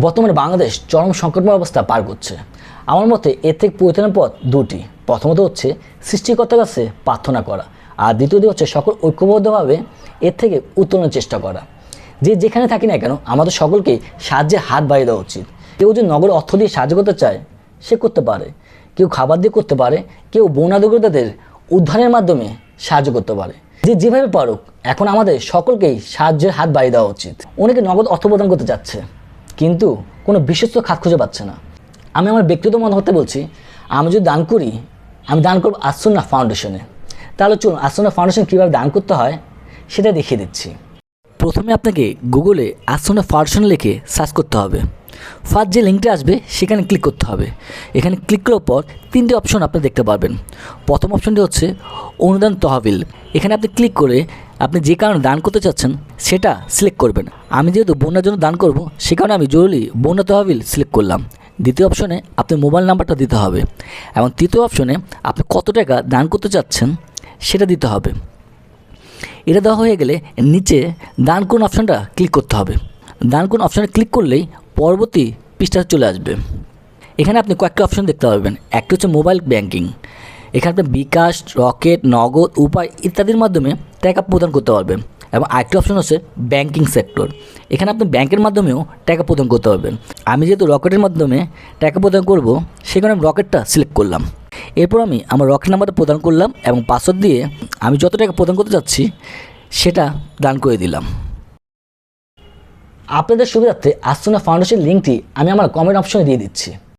বর্তমানে বাংলাদেশ চরম সংকটময় অবস্থা পার করছে। আমার মতে এর থেকে পরিত্রাণের পথ দুটি। প্রথমত হচ্ছে সৃষ্টিকর্তার কাছে প্রার্থনা করা। আর দ্বিতীয়টি হচ্ছে সকল ঐক্যবদ্ধভাবে এর থেকে উত্তরণের চেষ্টা করা। যে যেখানে থাকি না কেন, আমাদের সকলকে সাহায্যে হাত বাড়িয়ে দেওয়া উচিত। কেউ যদি নগর অর্থ দিয়ে সাহায্য করতে চায়, সে করতে পারে। কেউ খাবার দিয়ে করতে পারে, কেউ বন্যাদুগ্রতাদের উদ্ধারের মাধ্যমে সাহায্য করতে পারে। যে যেভাবে পারুক, এখন আমাদের সকলকেই সাহায্যের হাত বাড়িয়ে দেওয়া উচিত। অনেকে নগদ অর্থ প্রদান করতে চাচ্ছে কিন্তু কোনো বিশ্বস্ত খাত খুঁজে পাচ্ছে না। আমি আমার ব্যক্তিগত মত হতে বলছি, আমি যদি দান করি, আমি দান করব আসন্না ফাউন্ডেশনে। তাহলে চলুন আসন্না ফাউন্ডেশন কীভাবে দান করতে হয় সেটা দেখিয়ে দিচ্ছি। প্রথমে আপনাকে গুগলে আসন্না ফাউন্ডেশন লিখে সার্চ করতে হবে। ফার্স্ট যে লিঙ্কটা আসবে, সেখানে ক্লিক করতে হবে। এখানে ক্লিক করার পর তিনটে অপশন আপনি দেখতে পারবেন। প্রথম অপশনটি হচ্ছে অনুদান তহবিল। এখানে আপনি ক্লিক করে আপনি যে কারণে দান করতে চাচ্ছেন, সেটা সিলেক্ট করবেন। আমি যেহেতু বন্যার জন্য দান করব, সে কারণে আমি জরুরি বন্যা তহবিল সিলেক্ট করলাম। দ্বিতীয় অপশনে আপনি মোবাইল নাম্বারটা দিতে হবে। এবং তৃতীয় অপশনে আপনি কত টাকা দান করতে চাচ্ছেন, সেটা দিতে হবে। এটা দেওয়া হয়ে গেলে নিচে দান কোন অপশানটা ক্লিক করতে হবে। দান কোন অপশানে ক্লিক করলেই পরবর্তী পৃষ্ঠা চলে আসবে। এখানে আপনি কয়েকটা অপশন দেখতে পাবেন একটা হচ্ছে মোবাইল ব্যাংকিং এখানে আপনি বিকাশ, রকেট, নগদ, উপায় ইত্যাদির মাধ্যমে টাকা প্রদান করতে পারবেন এবং আরেকটি অপশন হচ্ছে ব্যাংকিং সেক্টর এখানে আপনি ব্যাংকের মাধ্যমেও টাকা প্রদান করতে পারবেন। আমি যেহেতু রকেটের মাধ্যমে টাকা প্রদান করব সেখানে আমি রকেটটা সিলেক্ট করলাম। এরপর আমি আমার রকেট নাম্বারটা প্রদান করলাম এবং পাসওয়ার্ড দিয়ে আমি যত টাকা প্রদান করতে চাচ্ছি সেটা দান করে দিলাম। আপনাদের সুবিধার্থে আস্তনা ফাউন্ডেশন লিঙ্কটি আমি আমার কমেন্ট অপশনে দিয়ে দিচ্ছি।